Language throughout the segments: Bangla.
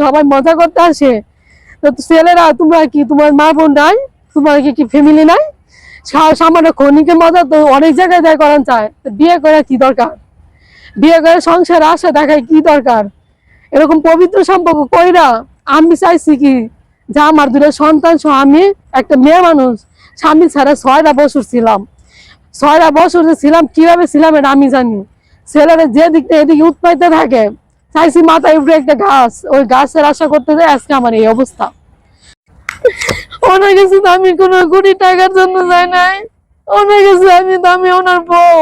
সবাই মজা করতে আসে। তো ছেলেরা, তোমরা কি, তোমার মা বোন নাই? তোমার কি কি ফ্যামিলি নাই? সামান্য খনিকে মজা তো অনেক জায়গায় দেয় করান চায়। বিয়ে করে কি দরকার? বিয়ে করে সংসার আশা দেখায় কি দরকার? এরকম পবিত্র সম্পর্ক কইরা আমি চাইছি কি, যে আমার দুটো সন্তান সহ আমি একটা মেয়ে মানুষ, স্বামী ছাড়া ছয়টা বছর ছিলাম। ছয়টা বছর যে ছিলাম, কীভাবে ছিলাম এটা আমি জানি। ছেলেরা যে এদিকে উৎপাদিত থাকে চাইছি মাথায় উপরে একটা গাছ। ওই গাছের আশা করতে যাই আজকে আমার এই অবস্থা। ওনার কাছে আমি কোনো কোটি টাকার জন্য যাই নাই। ওনার কাছে আমি আমি ওনার বউ।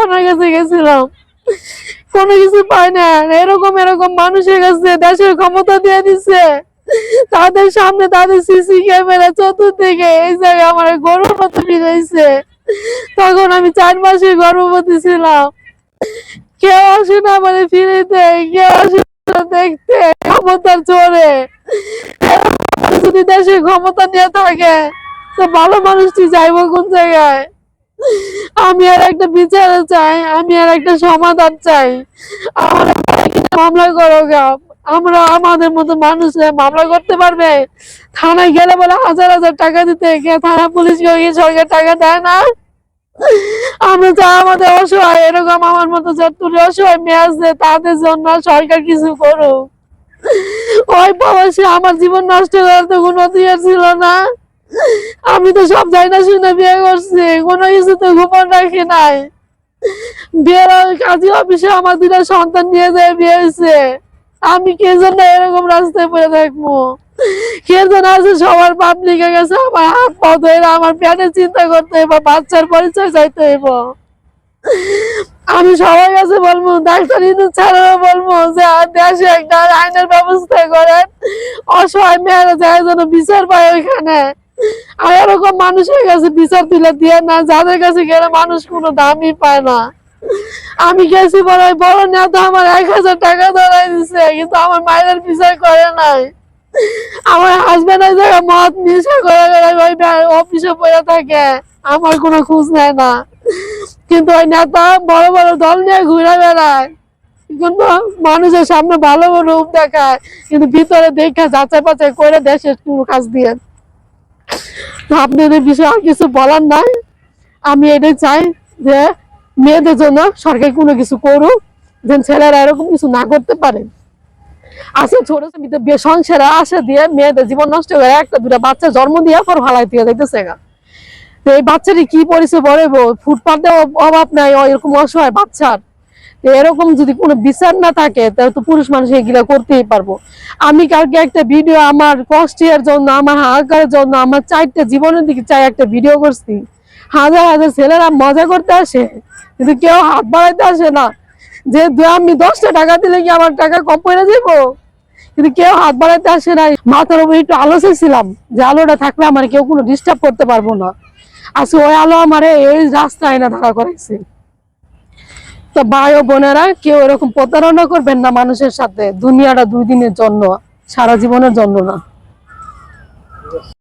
ওনার কাছে গেছিলাম। কোনো কিছু পাই না। এরকম এরকম মানুষের কাছে দেশের ক্ষমতা দিয়ে দিচ্ছে তাদের সামনে তাদের সিসি ক্যামেরা চতুর্দিকে এই জায়গায় আমার গর্ভবতী ফিরেছে তখন আমি চার মাসের গর্ভবতী ছিলাম। কেউ আসে না মানে ফিরেতে, কেউ আসে না দেখতে ক্ষমতার জোরে যদি দেশের ক্ষমতা নিয়ে থাকে, তো ভালো মানুষটি যাইব কোন জায়গায়? আমি আর একটা বিচার চাই, আমি আর একটা সমাধান চাই। আমার মামলা করো আমরা আমাদের মতো মানুষ মামলা করতে পারবে? থানায় গেলে বলে হাজার হাজার টাকা দিতে থানা পুলিশ সরকার টাকা দেয় না? আমরা যা আমাদের অসহায়, এরকম আমার মতো যতটুকু অসহায় মেয়ে আছে, তাদের জন্য সরকার কিছু করুক। ওই প্রবাসী আমার জীবন নষ্ট করার তো কোনো অধিকার ছিল না। আমি তো সব যাই না শুনে বিয়ে করছি, কোনো কিছু তো গোপন রাখি নাই। বিয়ের কাজী অফিসে আমার দুটা সন্তান নিয়ে যায় বিয়ে হয়েছে। আমি কে জন্য এরকম রাস্তায় পড়ে থাকব? কে যেন আছে? সবার পাবলিকের কাছে আমার হাত পা ধরে আমার পেটে চিন্তা করতে হইব, বাচ্চার পরিচয় চাইতে হইব। আমি সবার কাছে বলব, ডাক্তার ইন্দু ছাড়াও বলব যে, দেশে একটা আইনের ব্যবস্থা করেন, অসহায় মেয়েরা যায় যেন বিচার পায় ওইখানে। আর এরকম মানুষের কাছে বিচার দিলে দিয়ে না, যাদের কাছে গেলে মানুষ কোনো দামই পায় না। আমি গেছি বড় বড় নেতা আমার এক হাজার টাকা ধরাই দিছে, কিন্তু আমার মায়ের বিচার করে নাই। আমার হাজবেন্ড ওই জায়গায় মদ নেশা করে ওই অফিসে পড়ে থাকে, আমার কোনো খোঁজ নেয় না। কিন্তু ওই নেতা বড় বড় দল নিয়ে ঘুরে বেড়ায়। কিন্তু মানুষের সামনে ভালো রূপ দেখায়, কিন্তু ভিতরে দেখে যাচাই বাছাই করে দেশের কোনো কাজ দিয়ে আপনাদের বিষয়ে আর কিছু বলার নাই? আমি এটাই চাই যে মেয়েদের জন্য সরকার কোনো কিছু করুক, যেন ছেলেরা এরকম কিছু না করতে পারে। আসে ছোট সংসারে আশা দিয়ে মেয়েদের জীবন নষ্ট করে একটা দুটা বাচ্চা জন্ম দিয়ে পর ভালাই দিয়ে যাইতেছে গা। তো এই বাচ্চাটি কি পরিচয় বলে ফুটপাতে অভাব নাই, এরকম অসহায় বাচ্চার। এরকম যদি কোনো বিচার না থাকে, তাহলে তো পুরুষ মানুষ এগুলা করতেই পারব। আমি কালকে একটা ভিডিও আমার কষ্টের জন্য, আমার হাহাকারের জন্য, আমার চারটা জীবনের দিকে চাই একটা ভিডিও করছি। হাজার হাজার ছেলেরা মজা করতে আসে, কিন্তু কেউ হাত বাড়াইতে আসে না। যে আমি দশটা টাকা দিলে কি আমার টাকা কম পড়ে যাব কিন্তু কেউ হাত বাড়াইতে আসে না মাথার উপরে একটু আলো ছিলাম যে আলোটা থাকলে আমার কেউ কোনো ডিস্টার্ব করতে পারব না। আজকে ওই আলো আমারে এই রাস্তায় না ধরা করেছে তো ভাই ও বোনেরা, কেউ এরকম প্রতারণা করবেন না মানুষের সাথে। দুনিয়াটা দুই দিনের জন্য, সারা জীবনের জন্য না।